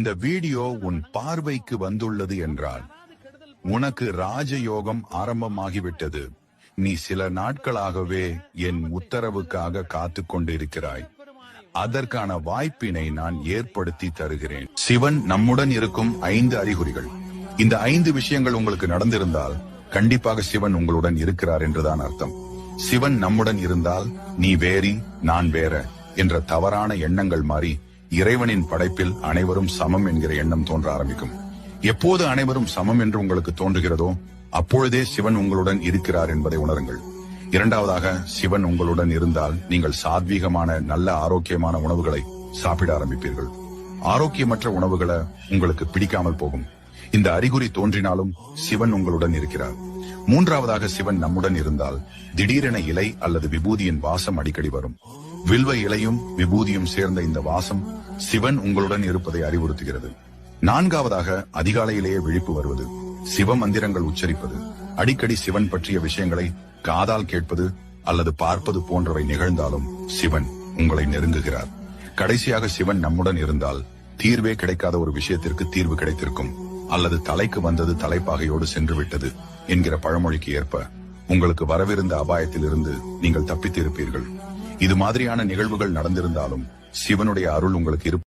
இந்த வீடியோ உன் பார்வைக்கு வந்துள்ளது என்றால் உனக்கு ராஜயோகம் ஆரம்பமாகிவிட்டது. நீ சில நாட்களாகவே என் உத்தரவுக்காக காத்து கொண்டிருக்கிறாய். அதற்கான வாய்ப்பினை நான் ஏற்படுத்தி தருகிறேன். சிவன் நம்முடன் இருக்கும் ஐந்து அறிகுறிகள். இந்த ஐந்து விஷயங்கள் உங்களுக்கு நடந்திருந்தால் கண்டிப்பாக சிவன் உங்களுடன் இருக்கிறார் என்றுதான் அர்த்தம். சிவன் நம்முடன் இருந்தால் நீ வேறி நான் வேற என்ற தவறான எண்ணங்கள் மாறி இறைவனின் படைப்பில் அனைவரும் சமம் என்கிற எண்ணம் தோன்ற ஆரம்பிக்கும். எப்போது அனைவரும் சமம் என்று உங்களுக்கு தோன்றுகிறதோ அப்பொழுதே சிவன் உங்களுடன் இருக்கிறார் என்பதை உணருங்கள். இரண்டாவதாக சிவன் உங்களுடன் இருந்தால் நீங்கள் சாத்வீகமான நல்ல ஆரோக்கியமான உணவுகளை சாப்பிட ஆரம்பிப்பீர்கள். ஆரோக்கியமற்ற உணவுகளை உங்களுக்கு பிடிக்காமல் போகும். இந்த அறிகுறி தோன்றினாலும் சிவன் உங்களுடன் இருக்கிறார். மூன்றாவதாக சிவன் நம்முடன் இருந்தால் திடீரென இலை அல்லது விபூதியின் வாசம் அடிக்கடி வரும். வில்வ இலையும் விபூதியும் சேர்ந்த இந்த வாசம் சிவன் உங்களுடன் இருப்பதை அறிவுறுத்துகிறது. நான்காவதாக அதிகாலையிலேயே விழிப்பு வருவது. சிவ மந்திரங்கள் உச்சரிப்பது. அடிக்கடி சிவன் பற்றிய விஷயங்களை காதால் கேட்பது அல்லது பார்ப்பது போன்றவை நிகழ்ந்தாலும் சிவன் உங்களை நெருங்குகிறார். கடைசியாக சிவன் நம்முடன் இருந்தால் தீர்வே கிடைக்காத ஒரு விஷயத்திற்கு தீர்வு கிடைத்திருக்கும். அல்லது தலைக்கு வந்தது தலைப்பாகையோடு சென்று விட்டது என்கிற பழமொழிக்கு ஏற்ப உங்களுக்கு வரவிருந்த அபாயத்திலிருந்து நீங்கள் தப்பித்திருப்பீர்கள். இது மாதிரியான நிகழ்வுகள் நடந்திருந்தாலும் சிவனுடைய அருள் உங்களுக்கு இருப்ப